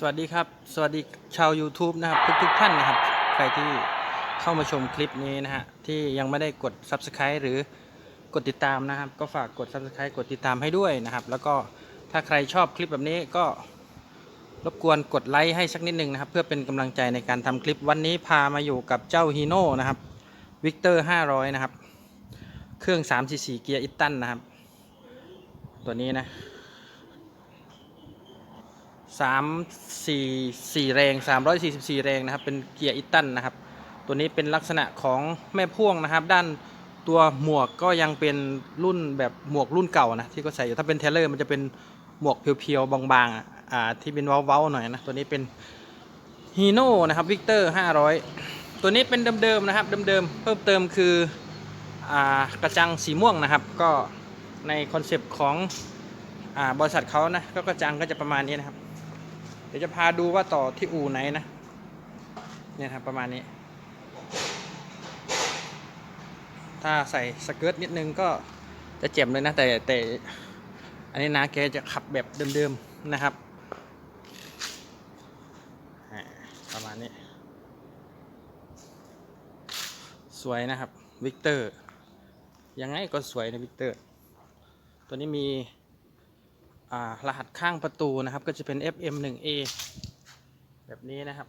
สวัสดีครับ สวัสดีชาว YouTube นะครับทุกทุกๆท่านนะครับ ใครที่เข้ามาชมคลิปนี้นะฮะที่ยังไม่ได้กด Subscribe หรือกดติดตามนะครับ ก็ฝากกด Subscribe กดติดตามให้ด้วยนะครับ แล้วก็ถ้าใครชอบคลิปแบบนี้ก็รบกวนกดไลค์ให้สักนิดนึงนะครับ เพื่อเป็นกำลังใจในการทำคลิปวันนี้พามาอยู่กับเจ้าฮีโน่นะครับวิกเตอร์500 นะครับ เครื่อง3 4 4เกียร์อิตตันนะครับ ตัวนี้นะ สามสี่สี่แรงสามร้อยสี่สิบสี่แรงนะครับ เป็นเกียร์อิตันนะครับ ตัวนี้เป็นลักษณะของแม่พ่วงนะครับ ด้านตัวหมวกก็ยังเป็นรุ่นแบบหมวกรุ่นเก่านะที่ก็ใส่อยู่ถ้าเป็นเทเลอร์มันจะเป็นหมวกเพียวๆบางๆอะอ่าที่เป็นเว้าๆหน่อยนะตัวนี้เป็นฮีโน่นะครับวิกเตอร์ห้าร้อยตัวนี้เป็นเดิมๆนะครับเดิมๆเพิ่มเติมคืออ่ากระจังสีม่วงนะครับ ก็ในคอนเซปต์ของอ่าบริษัทเขานะก็กระจังก็จะประมาณนี้นะครับ เดี๋ยวจะพาดูว่าต่อที่อู่ไหนนะ เนี่ยครับประมาณนี้ ถ้าใส่สเกิร์ตนิดนึงก็จะเจ็บเลยนะ แต่แต่อันนี้นะแกจะขับแบบเดิมๆนะครับ ประมาณนี้ สวยนะครับวิกเตอร์ยังไงก็สวยนะวิกเตอร์ ตัวนี้มี รหัสข้างประตูนะครับ ก็จะเป็น FM1A แบบนี้นะครับ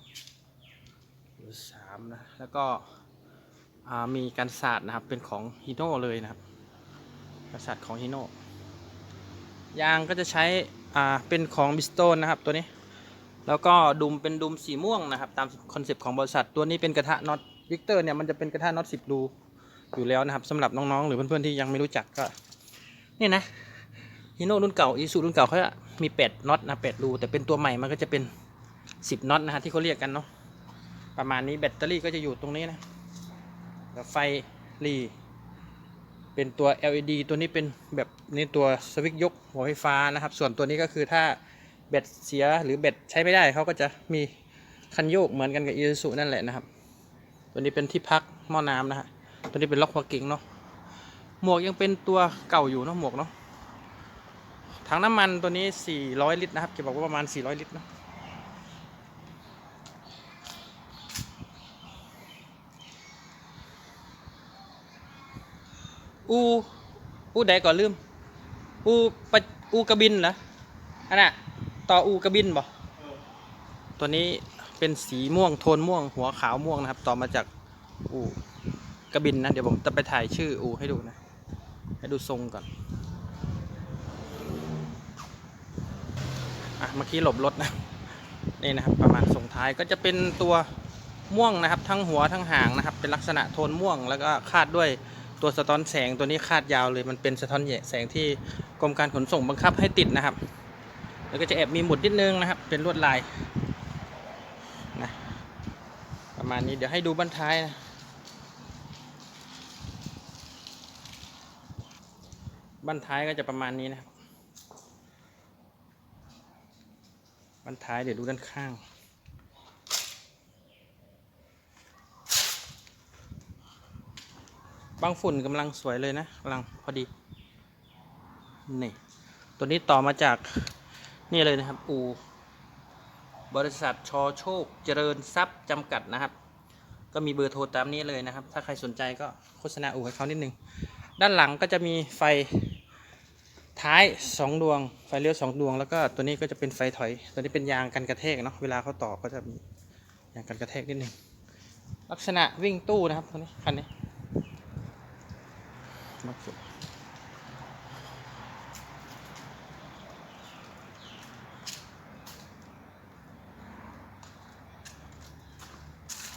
อยู่สามนะ แล้วก็มีการศาสตร์นะครับ เป็นของฮีโน่เลยนะครับการศาสตร์ของฮีโน่ยางก็จะใช้เป็นของบิสโตนนะครับตัวนี้ แล้วก็ดุมเป็นดุมสีม่วงนะครับ ตามคอนเซปต์ของบริษัท ตัวนี้เป็นกระทะน็อตวิกเตอร์เนี่ยมันจะเป็นกระทะน็อต10รูอยู่แล้วนะครับสำหรับน้องๆ หรือเพื่อนๆที่ยังไม่รู้จักก็ นี่นะ ฮีโน่รุ่นเก่าอีซูรุ่นเก่าเขาจะมีเป็ดน็อตนะเป็ดรูแต่เป็นตัวใหม่มันก็จะเป็น10น็อตนะฮะที่เขาเรียกกันเนาะประมาณนี้แบตเตอรี่ก็จะอยู่ตรงนี้นะแล้วไฟรีเป็นตัว LED ตัวนี้เป็นแบบนี้ตัวสวิตช์ยกหัวไฟฟ้านะครับ ส่วนตัวนี้ก็คือถ้าแบตเสียหรือแบตใช้ไม่ได้เขาก็จะมีคันโยกเหมือนกันกับอีซูนั่นแหละนะครับ ตัวนี้เป็นที่พักหม้อน้ำนะฮะตัวนี้เป็นล็อกหัวกิ่งเนาะหมวกยังเป็นตัวเก่าอยู่เนาะหมวกเนาะ ถังน้ำมันตัวนี้ 400 ลิตรนะครับเก็บบอกว่าประมาณ 400 ลิตรนะอูอูใดก่อนลืม อูปะอูกระบินเหรออันน่ะต่ออูกระบินบ่ตัวนี้เป็นสีม่วงโทนม่วง หัวขาวม่วงนะครับ ต่อมาจากอูกระบินนะ เดี๋ยวผมจะไปถ่ายชื่ออูให้ดูนะ ให้ดูทรงก่อน อะเมื่อกี้หลบรถนะนี่นะครับประมาณส่งท้ายก็จะเป็นตัวม่วงนะครับ ทั้งหัวทั้งหางนะครับ เป็นลักษณะโทนม่วง แล้วก็คาดด้วยตัวสะท้อนแสงตัวนี้คาดยาวเลยมันเป็นสะท้อนแสงที่กรมการขนส่งบังคับให้ติดนะครับ แล้วก็จะแอบมีหมุดนิดนึงนะครับ เป็นลวดลายนะประมาณนี้เดี๋ยวให้ดูบั้นท้ายนะบั้นท้ายก็จะประมาณนี้นะครับ บันท้ายเดี๋ยวดูด้านข้าง บางฝุ่นกำลังสวยเลยนะกำลังพอดี นี่ ตัวนี้ต่อมาจาก นี่เลยนะครับ อู บริษัทชอโชค เจริญทรัพย์จำกัดนะครับ ก็มีเบอร์โทรตามนี้เลยนะครับ ถ้าใครสนใจก็โฆษณาอูให้เขานิดนึง ด้านหลังก็จะมีไฟ ท้ายสองดวง ไฟเลี้ยวสองดวง แล้วก็ตัวนี้ก็จะเป็นไฟถอย ตัวนี้เป็นยางกันกระแทกเนาะ เวลาเขาต่อก็จะมียางกันกระแทกนิดนึง ลักษณะวิ่งตู้นะครับตัวนี้คันนี้มาสุด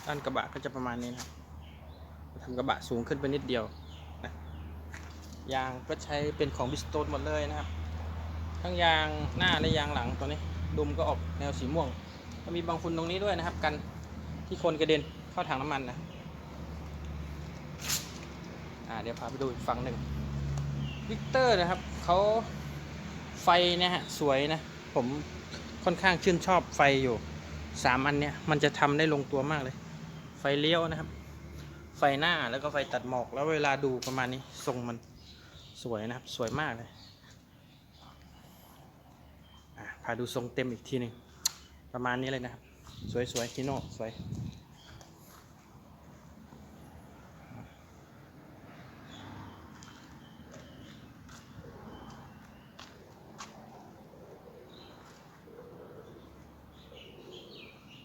ด้านกระบะก็จะประมาณนี้นะครับทำกระบะสูงขึ้นไปนิดเดียว ยางก็ใช้เป็นของบิสโตนหมดเลยนะครับ ทั้งยางหน้าและยางหลังตัวนี้ดุมก็ออกแนวสีม่วงก็มีบางฝุ่นตรงนี้ด้วยนะครับ กันที่คนกระเด็นเข้าถังน้ำมันนะอ่าเดี๋ยวพาไปดูอีกฝั่งหนึ่งวิกเตอร์นะครับเขาไฟเนี่ยฮะสวยนะ ผมค่อนข้างชื่นชอบไฟอยู่สามอันเนี้ยมันจะทำได้ลงตัวมากเลย ไฟเลี้ยวนะครับ ไฟหน้าแล้วก็ไฟตัดหมอกแล้วเวลาดูประมาณนี้ทรงมัน สวยนะครับ สวยมากเลยพาดูทรงเต็มอีกทีหนึ่งประมาณนี้เลยนะครับ สวยๆคิโน่สวย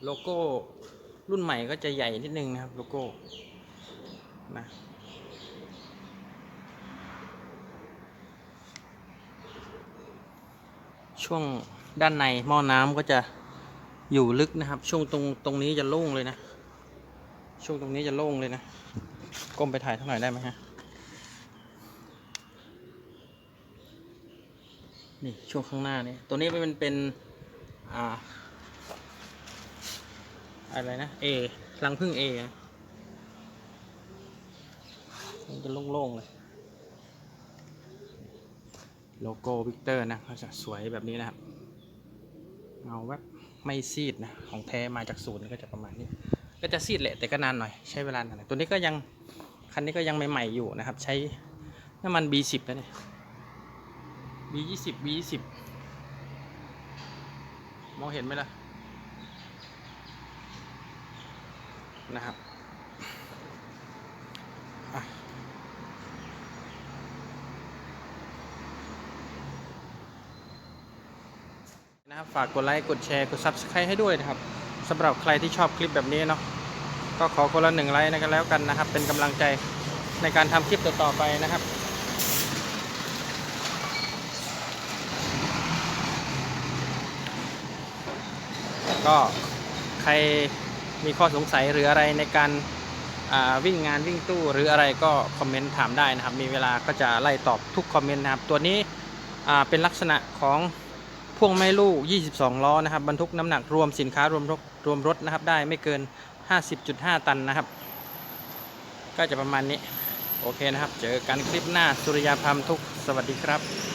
โลโก้รุ่นใหม่ก็จะใหญ่นิดนึงนะครับ โลโก้นะ ช่วงด้านในหม้อน้ำก็จะอยู่ลึกนะครับ ช่วงตรงตรงนี้จะโล่งเลยนะ ช่วงตรงนี้จะโล่งเลยนะ ก้มไปถ่ายเท่าไหร่ได้ไหมฮะ นี่ช่วงข้างหน้านี่ ตัวนี้มันเป็น อ่า อะไรนะ A รังพึ่ง A นะมันจะโล่งๆเลย โลโก้วิกเตอร์นะเขาจะสวยแบบนี้นะครับเงาแวบไม่ซีดนะของแท้มาจากศูนย์ก็จะประมาณนี้ ก็จะซีดแหละแต่ก็นานหน่อยใช้เวลานานหน่อยตัวนี้ก็ยังคันนี้ก็ยังใหม่ๆอยู่นะครับ ใช้น้ำมัน B10 แล้วเนี่ย B20 B20 มองเห็นไหมล่ะนะครับ นะครับฝากกดไลค์กดแชร์กด Subscribe ให้ด้วยนะครับสำหรับใครที่ชอบคลิปแบบนี้เนาะก็ขอคนละหนึ่งไลค์นะกันแล้วกันนะครับ เป็นกำลังใจในการทำคลิปต่อๆไปนะครับก็ใครมีข้อสงสัยหรืออะไรในการวิ่งงานวิ่งตู้หรืออะไรก็คอมเมนต์ถามได้นะครับ มีเวลาก็จะไล่ตอบทุกคอมเมนต์นะครับ ตัวนี้เป็นลักษณะของ พ่วงไม่ลูก 22 ล้อนะครับบรรทุกน้ำหนักรวมสินค้ารวมรถรวมรถนะครับได้ไม่เกิน 50.5 ตันนะครับ ก็จะประมาณนี้ โอเคนะครับ เจอกันคลิปหน้าสุริยาพรมทุก สวัสดีครับ